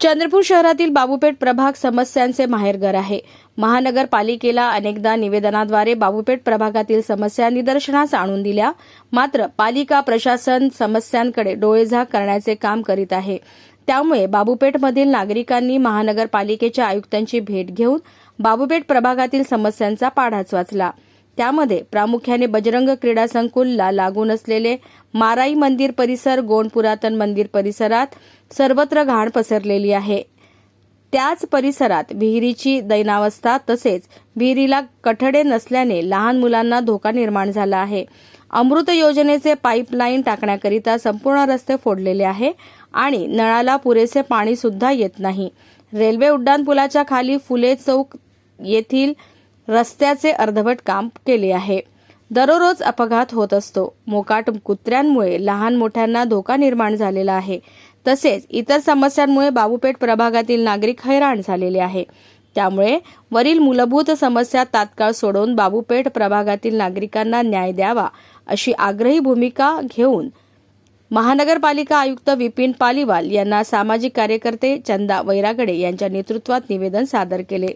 चंद्रपूर शहरातील बाबूपेठ प्रभाग समस्यांचे माहेरघर आहे. महानगरपालिकेला अनेकदा निवेदनाद्वारे बाबूपेठ प्रभागातील समस्या निदर्शनास आणून दिल्या. मात्र पालिका प्रशासन समस्यांकडे डोळेझाक करण्याचे काम करीत आहे. त्यामुळे बाबूपेठमधील नागरिकांनी महानगरपालिकेच्या आयुक्तांची भेट घेऊन बाबूपेठ प्रभागातील समस्यांचा पाढाच वाचला. त्यामध्ये प्रामुख्याने बजरंग क्रीडा संकुलला लागून असलेले माराई मंदिर परिसर गोंड पुरातन मंदिर परिसरात सर्वत्र घाण पसरलेली आहे. त्याच परिसरात विहिरीची दैनावस्था तसेच विहिरीला कठडे नसल्याने लहान मुलांना धोका निर्माण झाला आहे. अमृत योजनेचे पाईपलाईन टाकण्याकरिता संपूर्ण रस्ते फोडलेले आहे आणि नळाला पुरेसे पाणी सुद्धा येत नाही. रेल्वे उड्डाणपुलाच्या खाली फुले चौक येथील रस्त्याचे अर्धवट काम केले आहे. दररोज अपघात होत असतो. मोकाट कुत्र्यांमुळे लहान मोठ्यांना धोका निर्माण झालेला आहे. तसेच इतर समस्यांमुळे बाबूपेठ प्रभागातील नागरिक हैराण झालेले आहे. त्यामुळे वरील मूलभूत समस्या तात्काळ सोडवून बाबूपेठ प्रभागातील नागरिकांना न्याय द्यावा अशी आग्रही भूमिका घेऊन महानगरपालिका आयुक्त विपिन पालिवाल यांना सामाजिक कार्यकर्ते चंदा वैरागडे यांच्या नेतृत्वात निवेदन सादर केले.